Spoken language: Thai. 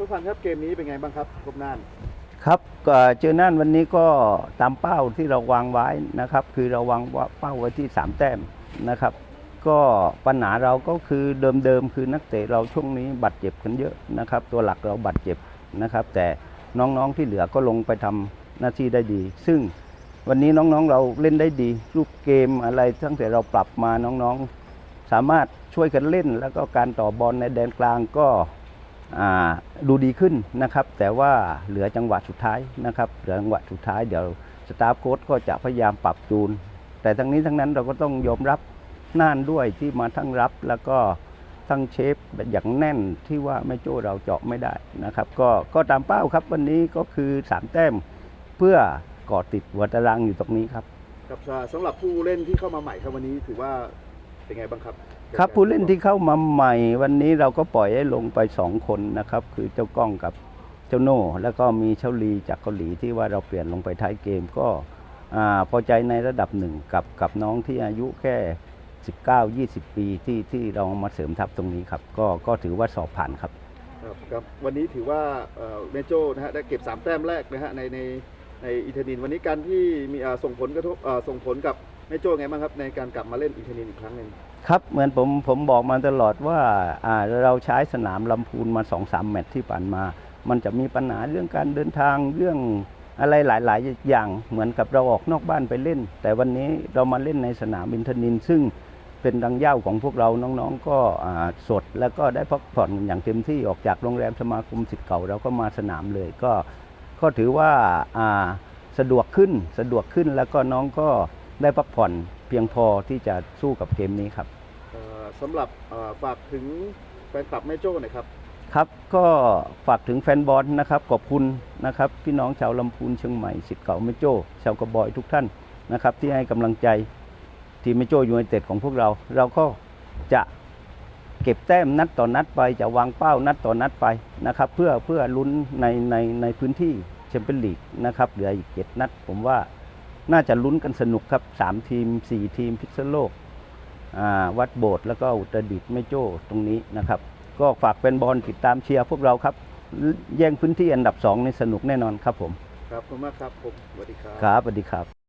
ทุกพันครับเกมนี้เป็นไงบ้างครับกบน่านครับเจอน่านวันนี้ก็ตามเป้าที่เราวางไว้นะครับ คือเราวางเป้าไว้ที่ 3 แต้มนะครับ ก็ปัญหาเราก็คือเดิมๆคือนักเตะเราช่วงนี้บาดเจ็บกันเยอะนะครับ ตัวหลักเราบาดเจ็บนะครับ แต่น้องๆที่เหลือก็ลงไปทำหน้าที่ได้ดี ซึ่งวันนี้น้องๆเราเล่นได้ดี รูปเกมอะไรตั้งแต่เราปรับมาน้องๆ สามารถช่วยกันเล่น แล้วก็การต่อบอลในแดนกลางก็ ดูดีขึ้นนะครับ แต่ว่าเหลือจังหวะสุดท้ายนะครับ เหลือจังหวะสุดท้ายเดี๋ยวสตาฟโค้ชก็จะพยายามปรับจูน แต่ทั้งนี้ทั้งนั้นเราก็ต้องยอมรับน่านด้วยที่มาทั้งรับแล้วก็ทั้งเชฟอย่างแน่นที่ว่าไม่โจ้เราเจาะไม่ได้นะครับ ก็ก็ตามเป้าครับวันนี้ก็คือสามแต้มเพื่อก่อติดหัวตารางอยู่ตรงนี้ครับกับสำหรับผู้เล่นที่เข้ามาใหม่ครับวันนี้ถือว่า เป็นไงบ้างครับ ครับผู้เล่นที่เข้ามาใหม่ วันนี้เราก็ปล่อยให้ลงไปสองคนนะครับ คือเจ้าก้องกับเจ้าโน่แล้วก็มีเชาลีจากเกาหลีที่ว่าเราเปลี่ยนลงไปท้ายเกมก็อ่าพอใจในระดับหนึ่งกับกับน้องที่อายุแค่ 19 20 ปีที่ที่เรามาเสริมทัพตรงนี้ครับ ก็ก็ถือว่าสอบผ่านครับครับครับวันนี้ถือว่าเอ่อเมโจนะฮะได้เก็บ 3 แต้มแรกนะฮะในในในอิตาลีวันนี้การที่มีอ่าส่งผลกระทบอ่าส่งผลกับ เมโจ้ไงบ้างครับในการกลับมาเล่นอิตาลีอีกครั้งหนึ่งครับเหมือนผมผมบอกมาตลอดว่าอ่าเราใช้สนามลำพูนมา2องสามแมตช์ที่ผ่านมา มันจะมีปัญหาเรื่องการเดินทางเรื่องอะไรหลาย ๆ อย่างเหมือนกับเราออกนอกบ้านไปเล่น แต่วันนี้เรามาเล่นในสนามบินทนิน ซึ่งเป็นดังเย่าของพวกเราน้องๆ ก็สดแล้วก็ได้พักผ่อนอย่างเต็มที่ออกจากโรงแรมสมาคมสิทธิ์เก่าเราก็มาสนามเลยก็ก็ถือว่าสะดวกขึ้นสะดวกขึ้นแล้วก็น้องก็ ได้พักผ่อนเพียงพอที่จะสู้กับเกมนี้ครับเอ่อสำหรับเอ่อฝากถึงแฟนคลับเมโจหน่อยครับ ครับก็ฝากถึงแฟนบอลนะครับขอบคุณนะครับพี่น้องชาวลำพูนเชียงใหม่สิทธิ์เก่าเมโจ้ชาวกระบอยทุกท่านนะครับ ที่ให้กำลังใจทีมเมโจ้ยูไนเต็ดของพวกเรา เราก็จะเก็บแต้มนัดต่อนนัดไปจะวางเป้านัดต่อนนัดไปนะครับ เพื่อเพื่อลุ้นในในในพื้นที่แชมเปี้ยนลีกนะครับเหลืออีกเจ็ดนัด ผมว่า น่าจะลุ้นกันสนุกครับสามทีมสี่ทีมพิษณุโลกอ่าวัดโบสถ์แล้วก็อุตรดิตถ์เมโจ้ตรงนี้นะครับ ก็ฝากเป็นบอลติดตามเชียร์พวกเราครับ แย่งพื้นที่อันดับ2ในสนุกแน่นอนครับผม ครับขอบคุณมากครับผมสวัสดีครับ ครับสวัสดีครับ